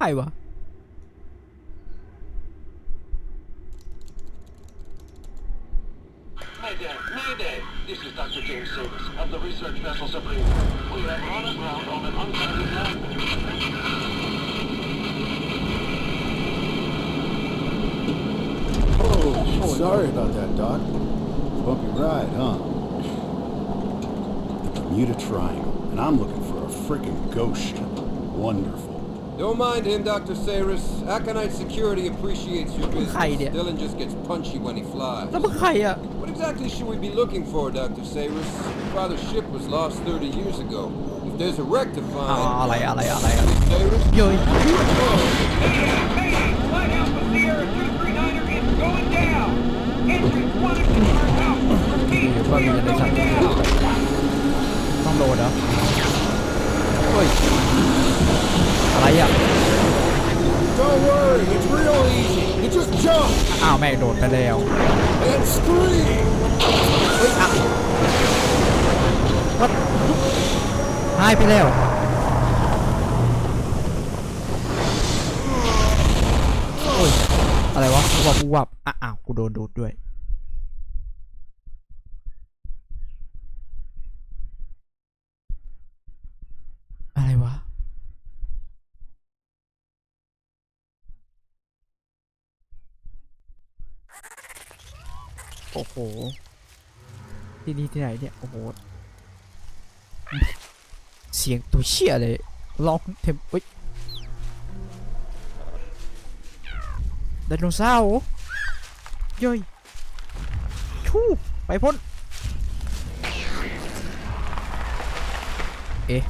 Ayva. Mayday, mayday. This is Dr. James Davis of the research vessel Supreme. We are on the ground on an uncharted land. Oh, oh, sorry about that, Doc. Bumpy ride, huh? The Bermuda Triangle, and I'm looking for a freaking ghost. Wonderful. Don't mind him, Dr. Saris. Aconite Security appreciates your business. Hide it. Dylan just gets punchy when he flies. แล้วมึงใครอะ What exactly should we be looking for, Dr. Saris? Your father's ship was lost 30 years ago. If there's a wreck to อ๋อ find... อะไรอะไรอะไร อะ Dr. Saris? เย้ย Flight Alpha Sierra 239er is going down. Engines one and two are out. Repeat, Ủa, we sao are bây giờ going lại down. ต้องโดนเหรอเฮ้ยอะไรอะ Don't worry, it's real easy. You just jump อ้าวแม่งโดดไปแล้ว and scream. เฮ้ยอะวัดหายไปแล้ว โอ้ย อะไรวะกูวับกูวับอะอ้าว กูโดนดูดด้วย อะไรวะ โอ้โห ที่นี่ที่ไหนเนี่ย โอ้โห เสียงตัวเชี่ยเลยร้องเทมเฮ้ยไดโนเสาร์เย้ยชูไปพ้น เอ๊ะ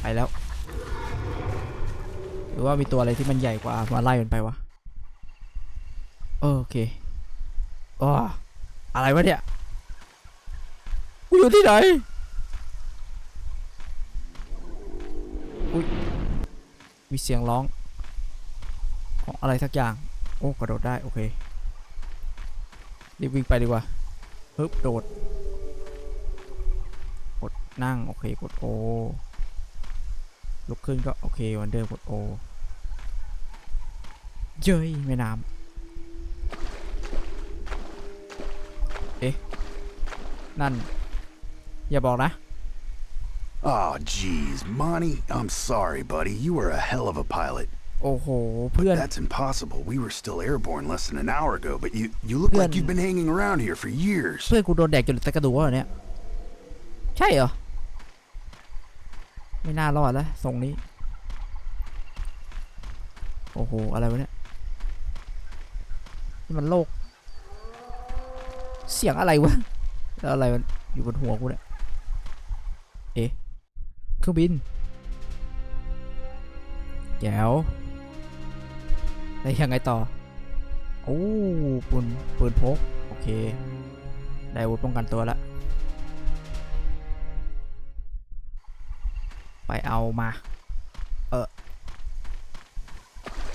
ไปแล้ว หรือว่ามีตัวอะไรที่มันใหญ่กว่ามาไล่มันไปวะ โอเคอ๋ออะไรวะเนี่ยกูอยู่ที่ไหนอุ้ยมีเสียงร้องของอะไรสักอย่าง โอ้กระโดดได้โอเครีบวิ่งไปดีกว่าฮึบโดดกดนั่งโอเคกดโอลุกขึ้นก็โอเควันเดิมกดโอเย้ยแม่น้ำ นั่น อย่าบอกนะ Oh, jeez, Monty, I'm sorry, buddy. You were a hell of a pilot. โอ้โห เพื่อน That's impossible. We were still airborne less than an hour ago, but you you look like Good. you've been hanging around here for years. เพื่อนกูโดนแดกจนเหลือแต่กระดูกแล้วเหรอเนี่ย ใช่เหรอ ไม่น่ารอดแล้วทรงนี้ โอ้โห อะไรวะเนี่ย นี่มันโลก เสียงอะไรวะแล้วอะไรมันอยู่บนหัวกูเนี่ยเอ๊ะเครื่องบินแจ๋วแล้วยังไงต่อโอ้ปืนปืนพกโอเค ได้อาวุธป้องกันตัวละไปเอามา เออ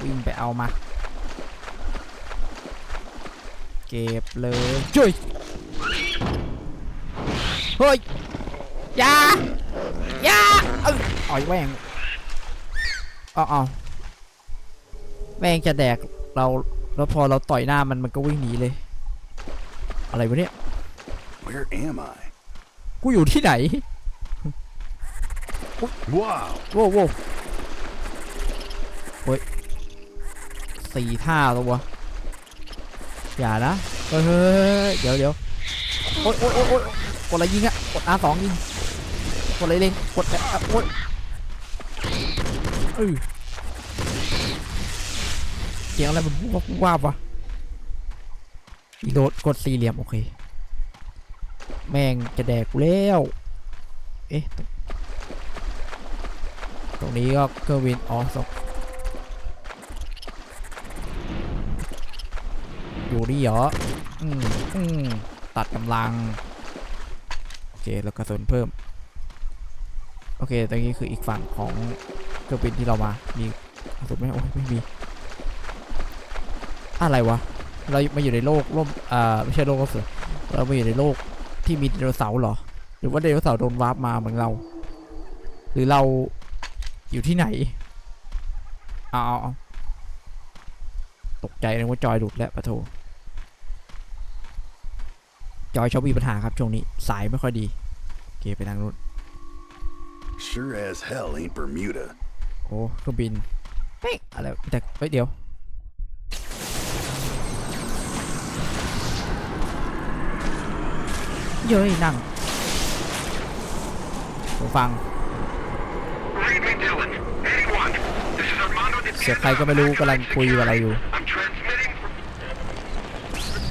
วิ่งไปเอามา เก็บเลยจุยเฮ้ยอยาอยาเอออ่อยแม่งเอาเอาแม่งจะแดกเราแล้วพอเราต่อยหน้ามันมันก็วิ่งหนีเลย อะไรวะเนี่ย Where am I? กูอยู่ที่ไหน Wow. โว้วโว้วโอ้ยสี่ท่าตัววะ อย่านะเฮ้ยเดี๋ยวเดี๋ยวโอ๊ยโอ๊ยโอ๊ยโอ๊ยกดอะไรยิงอะกด R สองยิงกดอะไรเล็งกดแบบอะโอ๊ยเออเสียงอะไรมันวับวาบวะโดดกดสี่เหลี่ยมโอเค แม่งจะแดกกูแล้วเอ๊ะตรงนี้ก็เครื่องบินอ๋อศพ อยู่นี่เหรออืมอืมตัดกำลัง โอเค แล้วกระสุนเพิ่ม โอเค ตรงนี้คืออีกฝั่งของเครื่องบินที่เรามา มีกระสุนไหมโอ้ยไม่มี อะไรวะ เรามาอยู่ในโลกร่มอ่าไม่ใช่โลกก็สือเรามาอยู่ในโลกที่มีไดโนเสาร์เหรอ หรือว่าไดโนเสาร์โดนวาร์ปมาเหมือนเรา หรือเราอยู่ที่ไหนอาเอาเอาตกใจเลยว่าจอยหลุดแล้วปะโถ จอยชอบมีปัญหาครับช่วงนี้สายไม่ค่อยดีโอเคไปทางนู้น Sure as hell ain't Bermuda. โอ้เครื่องบินเฮ้ยอะไรแต่เฮ้ยเดี๋ยวเย้ยนั่งหูฟัง Read me, Dylan. Anyone. This is Armando de เสียงใครก็ไม่รู้กำลังคุยกับเราอยู่ I'm transmitting from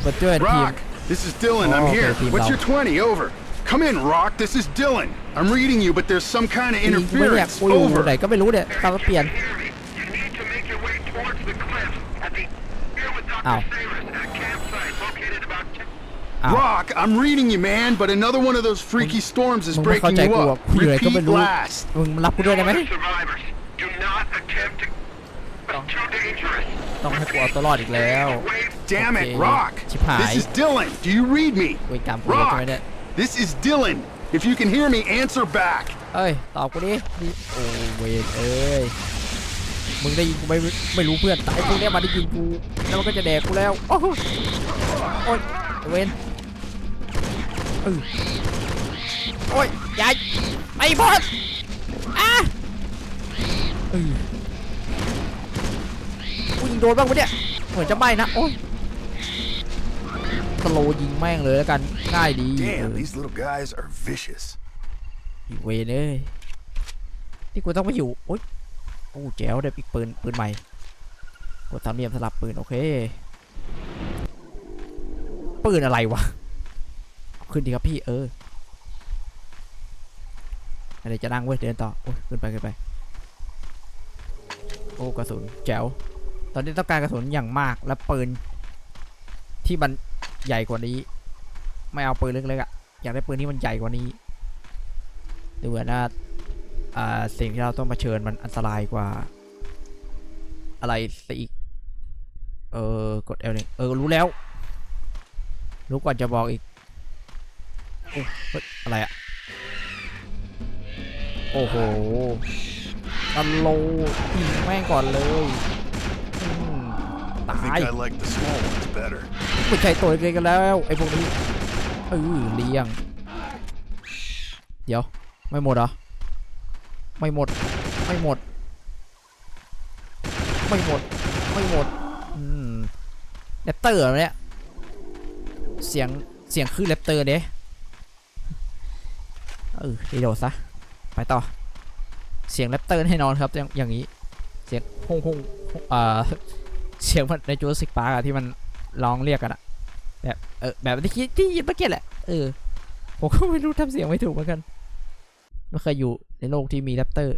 มาช่วยทีม Rock, this is Dylan. Oh, I'm okay, here. Team What's Bell. your 20? Over. Come in, Rock. This is Dylan. I'm reading you, but there's some kind of ทีมกูไม่เรียก interference. กูอยู่ Over. ไหนก็ไม่รู้เนี่ยตามมาเปลี่ยน hear me. You need to make your way towards the cliff at the here with Dr. Ow. Sayers at a campsite located about อ้าว Rock, I'm reading you, man, but another one of those freaky storms is มึงไม่เข้า breaking ใจ you กูหรอก up. กูอยู่ไหนก็ไม่ Repeat รู้ last. มึงรับกูด้วยได้ไหม other survivors. ต้องให้กูเอาตัวรอดอีกแล้ว Wait Damn Okay. it, Rock. Chip high. This is Dylan. Do you read me? เวรกรรมกูเยอะใช่ไหม Rock, เนี่ย this is Dylan. If you can hear me, answer back. เอ้ยตอบกูดิดิโอ้เวนเอ้ยมึงได้ยินกูไม่ไม่รู้เพื่อนแต่ไอ้พวกเนี้ยมาได้ยินกูแล้วมันก็จะแดกกูแล้วโอ้โหโอ้ยไอ้เวนเออโอ้ยอยายไอ้บอสอะเออกูยิ งโดนบ้างปะเนี่ย เหมือนจะไม่นะ โอ้ยสโลว์ยิงแม่งเลยแล้วกัน ง่ายดีเอ Damn, อ these little guys are vicious. อีเวนเอ้ยนี่กูต้องไปอยู่ โอ๊ยโอ้แจ๋วได้อีกปืน ปืนใหม่ กดสามเหลี่ยมสลับปืน โอเค ปืนอะไรวะเอาขึ้นดีครับพี่ เอออะไรจะนั่งเว้ยเดินต่อ โอ้ยขึ้นไปขึ้นไป โอ้กระสุนแจ๋ว ตอนนี้ต้องการกระสุนอย่างมากและปืนที่มันใหญ่กว่านี้ ไม่เอาปืนเล็กๆอะอยากได้ปืนที่มันใหญ่กว่านี้ดูเหมือนว่าอ่าสิ่งที่เราต้องเผชิญมันอันตรายกว่า อะไรซะอีก เออกด L หนึ่งเออรู้แล้ว รู้ก่อนจะบอกอีกโอ้ยอะไรอะโอ้โหตันโลยิงแม่งก่อนเลย ตา I ย think I like the small ones better. ไม่ใช่ตัวเล็กๆกันแล้วไอ้พวกนี้เออเลี้ยง เดี๋ยว ไม่หมดเหรอ ไม่หมด ไม่หมด ไม่หมด ไม่หมด อืมแรปเตอร์เหรอเนี่ย เสียง เสียงคือแรปเตอร์เด้เออรีโดดซะ ไปต่อ เสียงแรปเตอร์แน่นอนครับ อย่างอย่างนี้ เสียงฮงฮงอ่า เสียงมันในจูสิกปาร์กอะที่มันร้องเรียกกันอะแบบเออแบบที่ที่ยินเมื่อกี้แหละเออผมก็ไม่รู้ทำเสียงไม่ถูกเหมือนกันไม่เคยอยู่ในโลกที่มีแรปเตอร์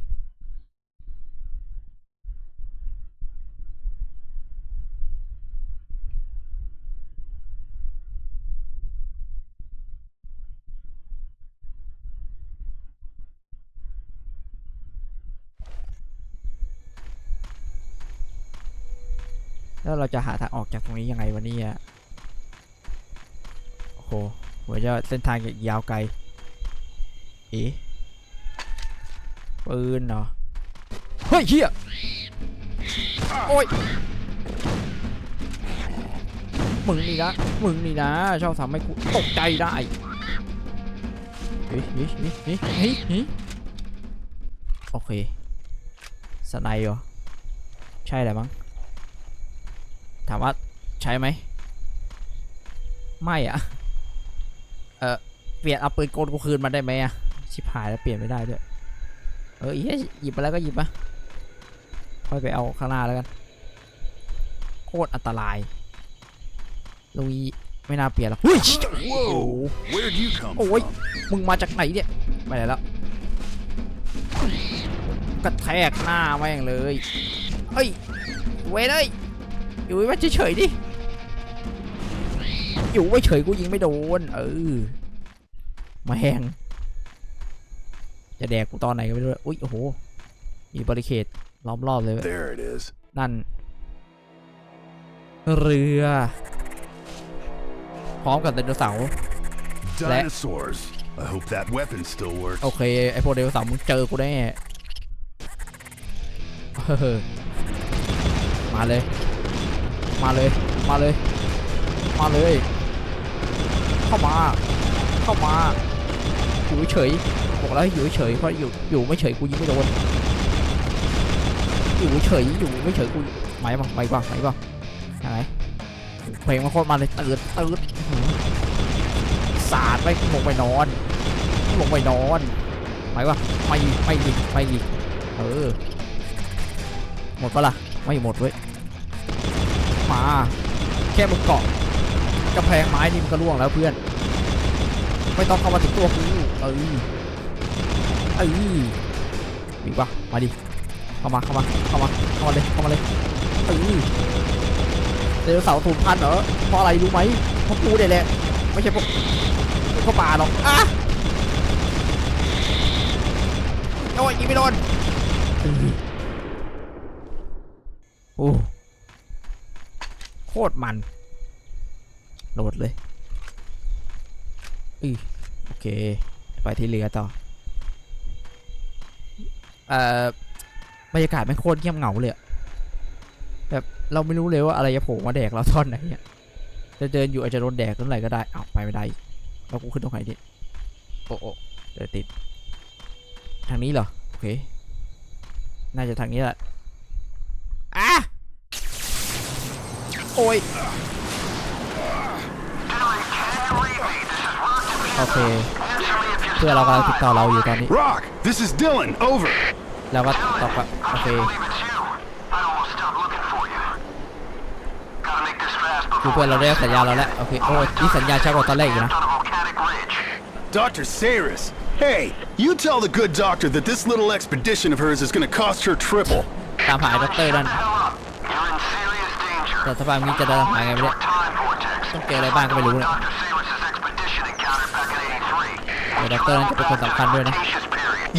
เราจะหาทางออกจากตรงนี้ยังไงวะเนี่ยโอ้โหเหมือนจะเส้นทางยาวไกลเอ๊ะปืนเหรอเฮ้ยเฮียโอ้ยมึงนี่นะมึงนี่นะชอบทำให้กูตกใจได้เฮ้ยเฮ้ยเฮ้ยเฮ้ยเฮ้ยโอเคสไนเหรอใช่แหละมั้ง ถามว่าใช้ไหม ไม่อะเออเปลี่ยนเอาปืนโกนกูคืนมาได้ไหมอะชิบหายแล้วเปลี่ยนไม่ได้ด้วย เออเหี้ยหยิบไปแล้วก็หยิบมาค่อยไปเอาข้างหน้าแล้วกัน โคตรอันตรายลุยไม่น่าเปลี่ยนหรอกเฮ้ย Whoa! Where'd you come Oh, wait. from? มึงมาจากไหนเนี่ยไปไหนแล้วกระแทกหน้าแม่งเลยเฮ้ยเว้ยเลย อยู่ไว้เฉยๆดิ อยู่ไว้เฉยกูยิงไม่โดน เออ มาแหงจะแดกกูตอนไหนก็ไม่รู้ อุ้ยโอ้โห มีบริเคดล้อมรอบเลยเว้ย There it is. นั่น เรือ พร้อมกับไดโนเสาร์ Dinosaurs. I hope that weapon still works. โอเค ไอพวกไดโนเสาร์มึงเจอกูแน่เออมาเลย มาเลย มาเลย มาเลย เข้ามา เข้ามา อยู่เฉย บอกแล้วอยู่เฉย เพราะอยู่ อยู่ไม่เฉยกูยิงไม่โดน อยู่เฉย อยู่ไม่เฉยกูไหมบ้างไหมบ้างไหมบ้างยังไงเพลงมันโคตรมาเลยตื่นตื่นสาดไปลงไปนอน ลงไปนอนไหมวะไม่ไม่ไม่เออ หมดปะล่ะ ไม่หมดเว้ย มา แค่มึงเกาะกำแพงไม้นี่มันก็ล่วงแล้วเพื่อน ไม่ต้องเข้ามาถึงตัวกูเออเออมีปะมาดิเข้ามาเข้ามาเข้ามาเข้ามาเลยเข้ามาเลยเออเจอเสาร์สูญพันเหรอเพราะอะไรรู้ไหมเพราะกูเนี่ยแหละไม่ใช่พวกพวกป่าหรอกอะโอ้ยยิงไม่โดนโอ้ ตรมัน โหลดเลยอือโอเค ไปที่เรือต่อ เอ่อบรรยากาศไม่โคตรเงียบเหงาเลยแบบเราไม่รู้เลยว่าอะไรจะโผล่มาแดกเราท่อนไหนเนี่ยจะเดินอยู่อาจจะโดนแดกเมื่อไหร่ก็ได้อ้าวไปไม่ได้แล้วกูขึ้นตรงไหนดิโอ้โอ้เดี๋ยวติด ทางนี้เหรอ โอเค น่าจะทางนี้แหละอะโอ้ยโอเค เพื่อนเรากำลังติดต่อเราอยู่ตอนนี้ Rock, this is Dylan. Over. แล้วก็ตอบว่าโอเค คือเพื่อนเราได้สัญญาณเราแล้ว โอเค โอ้ยนี่สัญญาณช้ากว่าตอนแรกอีกนะ Dr. Saris. Hey, you tell the good doctor that this little expedition of hers is gonna cost her triple. ตามหาไอ้ด็อกเตอร์นั่น แต่สภาพนี้จะเดินหาไงไม่ได้ต้องเจออะไรบ้างก็ไม่รู้เนี่ยไอ้ด็อกเตอร์นั่นจะเป็นคนสำคัญด้วยนะ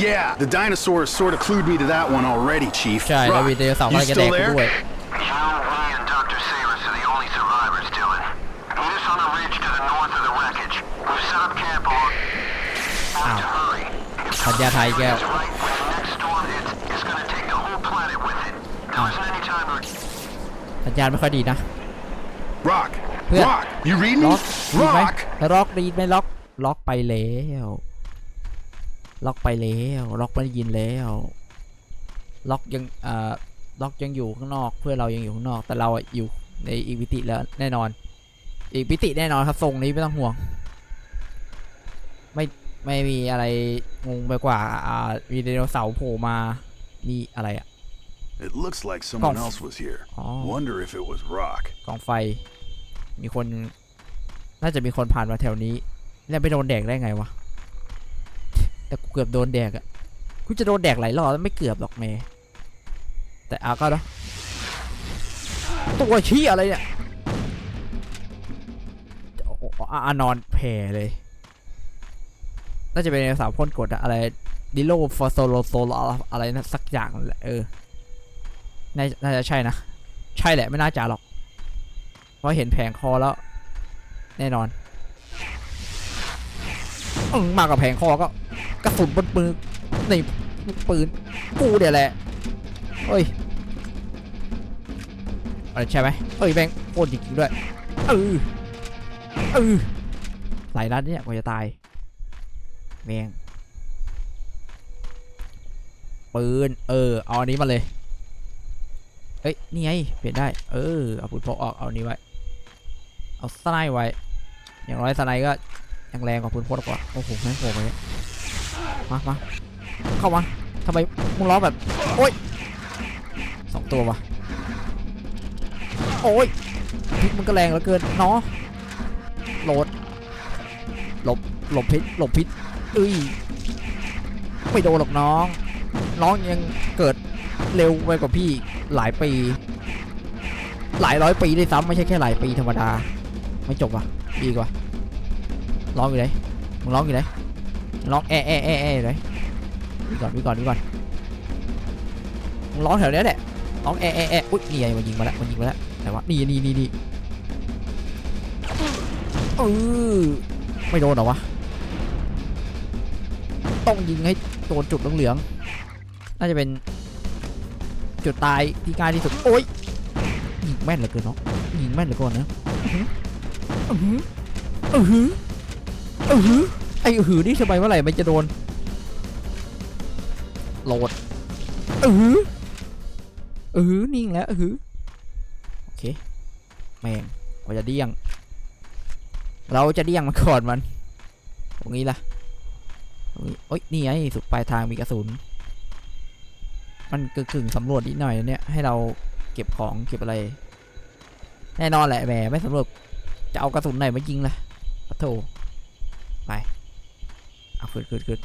Yeah, the dinosaurs sort of clued me to that one already, Chief. ใช่แล้ว Rock, วีดีโอเสาร์ you ก็จะแด still กกู there? ด้วย You, me, and Dr. Saris are the only survivors, Dylan. Meet us on the ridge to the north of the wreckage. We've set up camp along... Have to hurry. If สัญญาไทยแก้ว สัญญาณไม่ค่อยดีนะ Rock, Yeah. Rock, you read me? ล็อกดีไหม Rock. ล็อกดีไหมล็อก ล็อกไปแล้ว ล็อกไปแล้ว ล็อกไม่ได้ยินแล้ว ล็อกยังเอ่อล็อกยังอยู่ข้างนอก เพื่อนเรายังอยู่ข้างนอก แต่เราอะอยู่ในอีกวิติแล้วแน่นอน อีกวิติแน่นอนครับทรงนี้ไม่ต้องห่วง ไม่ไม่มีอะไรงงไปกว่าอ่าวีดีโอเสาร์โผล่มานี่อะไรอะ It looks like someone Golf. else was here. Oh. Wonder if it was Rock. กองไฟ มีคน น่าจะมีคนผ่านมาแถวนี้ แล้วไปโดนแดกได้ไงวะ แต่กูเกือบโดนแดกอะกูจะโดนแดกหลายรอบแล้วไม่เกือบหรอกเมย์แต่เอาก็เนาะตัวชี้อะไรเนี่ยโอ้โหอะอะนอนแผ่เลย น่าจะเป็นสาวพ่นกดอะอะไรดิโลฟอโซโลโซลอะไรนะสักอย่างนั่นแหละเออ น่าน่าจะใช่นะ ใช่แหละไม่น่าจะหรอก เพราะเห็นแผงคอแล้ว แน่นอนอมากกว่าแผงคอก็ กระสุนบนปืนในปืนกูเดี๋ยวแหละเฮ้ยอะไรใช่ไหมเฮ้ยแบงโคตรจริงๆด้วยเออเออหลายนัดเนี่ยกว่าจะตายแมงปืนเออเอาอันนี้มาเลย เอ้ย นี่ไง เปลี่ยนได้ เออ เอาปืนพกออก เอานี้ไว้ เอาสไนไว้ อย่างน้อยสไนก็ยังแรงกว่าปืนพกกว่า โอ้โหแม่งโผล่มาเนี่ยมามาเข้ามาทำไมมึงล้อแบบ โอ้ยสองตัววะโอ้ยพิษมันก็แรงเหลือเกินเนาะโหลด หลบ หลบพิษ หลบพิษเอ้ย ไม่โดนหรอกน้อง น้องยังเกิดเร็วไปกว่าพี่ หลายปี หลายร้อยปีด้วยซ้ำไม่ใช่แค่หลายปีธรรมดา ไม่จบว่ะดีกว่าร้องอยู่ไหนมึงร้องอยู่ไหนร้องแอะแอะแอะแอะอยู่ไหนวิ่ก่อนวิ่ก่อนวิ่ก่อนมึงร้องแถวเนี้ยแหละร้องแอะแอะแอะอุ้ยนี่ไงมันยิงมาแล้วมันยิงมาแล้วแต่ว่านี่นี่นี่นี่เออไม่โดนหรอวะต้องยิงให้โดนจุดเหลืองๆน่าจะเป็น จุดตายที่ง่ายที่สุดโอ๊ยยิงแม่นเหลือเกินเนาะยิงแม่นเหลือเกินนะอือหืออือหืออือหือไอ้อือหือนี่ทำไมเมื่อไหร่มันจะโดนโหลดอือหืออือหือนิ่งแล้วอือหือโอเคแม่งกว่าจะเดี้ยง เราจะเดี้ยงมันก่อนมัน ตรงนี้ล่ะตรงนี้โอ๊ยนี่ไงสุดปลายทางมีกระสุน มันกึ่งๆสำรวจนิดหน่อยเนี่ยให้เราเก็บของเก็บอะไร แน่นอนแหละแหมไม่สำรวจจะเอากระสุนไหนมายิงล่ะปะโถไปเอาขึ้นขึ้นขึ้น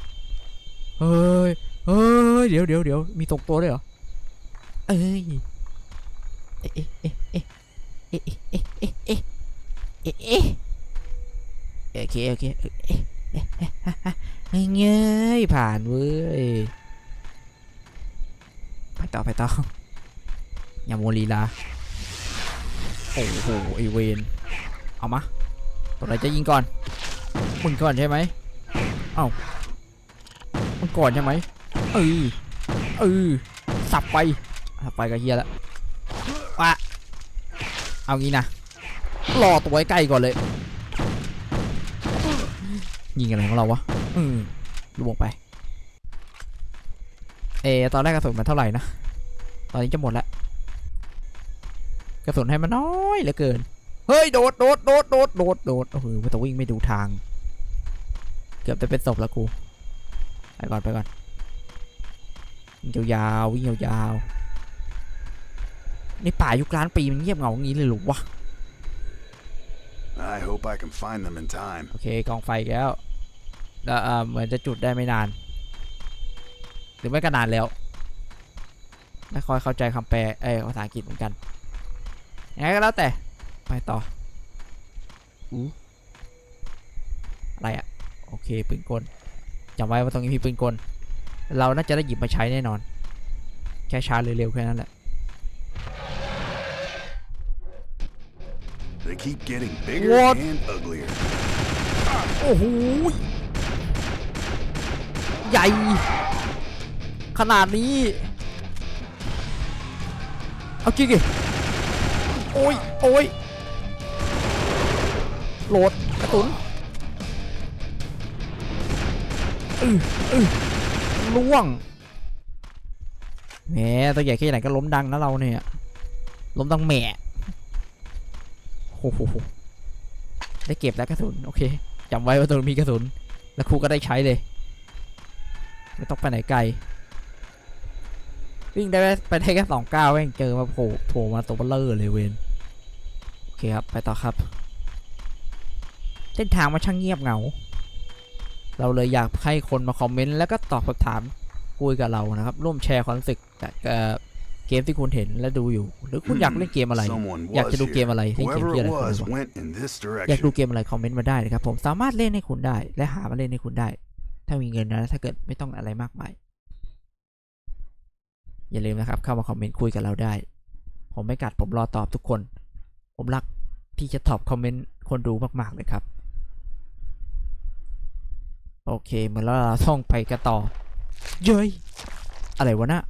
เฮ้ยเฮ้ยเดี๋ยวเดี๋ยวเดี๋ยวมีตกตัวด้วยเหรอเอ้ยเอ๊ะเอ๊ะเอ๊ะเอ๊ะเอ๊ะเอ๊ะเอ๊ะเอ๊ะเอ๊ะโอเคโอเคเอ๊ะเอ๊ะเอ๊ะเอ๊ะฮะฮะเงยผ่านเว้ย ต่อไปต่ออย่าโมลีลาโอ้โหไอเวนเอามาตัวไหนจะยิงก่อนมึงก่อนใช่ไหมเอ้ามึงก่อนใช่ไหมเออเออสับไปสับไปกับเฮียแล้ววะเอางี้นะรอตัวใกล้ก่อนเลย ยิงอะไรของเราวะอืมลวงไป เออตอนแรกกระสุนมันเท่าไหร่นะ ตอนนี้จะหมดแล้วกระสุนให้มันน้อยเหลือเกิน เฮ้ยโดดโดดโดดโดดโดดโดดโอ้โหมันต้องวิ่งไม่ดูทาง เกือบจะเป็นศพแล้วกู ไปก่อนไปก่อนวิ่งยาวๆวิ่งยาวๆในป่ายุคล้านปีมันเงียบเหงาอย่างนี้เลยเหรือวะ I hope I can find them in time. โอเคกองไฟอีกแล้วแล้วเอ่อเหมือนจะจุดได้ไม่นาน หรือไม่ก็นานแล้ว ไม่ค่อยเข้าใจคำแปลเอ้ยภาษาอังกฤษเหมือนกันยังไงก็แล้วแต่ ไปต่ออู้อะไรอะโอเคปืนกลจำไว้ว่าตรงนี้มีปืนกล เราน่าจะได้หยิบมาใช้แน่นอน แค่ช้าหรือเร็วแค่นั้นแหละ They keep getting bigger What? and uglier. โอ้โหใหญ่ ขนาดนี้ เอาจริงดิโอ้ยโอ้ยโหลดกระตุนอืออือล่วงแหมตัวใหญ่แค่ไหนก็ล้มดังนะเราเนี่ยล้มดังแหม่โอ้โหได้เก็บแล้วกระสุนโอเคจำไว้ว่าตรงมีกระสุนแล้วครูก็ได้ใช้เลยไม่ต้องไปไหนไกล วิ่งได้ไปได้แค่สองก้าวเองเจอมาโผล่โผล่มาตัวเบลเลอร์เลยเวนโอเคครับไปต่อครับเส้นทางมันช่างเงียบเหงา เราเลยอยากให้คนมาคอมเมนต์แล้วก็ตอบคำถามคุยกับเรานะครับ ร่วมแชร์ความรู้สึกกับเอ่อเกมที่คุณเห็นและดูอยู่ หรือคุณอยากเล่นเกมอะไร Someone อยากจะ was ดูเกม here. อะไรเล่นเกม Whoever ที่ it อะไรคุณ was บอก went in this อยากดู direction. เกมอะไรคอมเมนต์มาได้นะครับผมสามารถเล่นให้คุณได้ และหามาเล่นให้คุณได้ ถ้ามีเงินนะถ้าเกิดไม่ต้องอะไรมากมาย อย่าลืมนะครับเข้ามาคอมเมนต์คุยกับเราได้ ผมไม่กัดผมรอตอบทุกคน ผมรักที่จะตอบคอมเมนต์คนดูมาก ๆ เลยครับ โอเคเหมือนแล้วเราท่องไปกันต่อ เย้ยอะไรวะน่ะ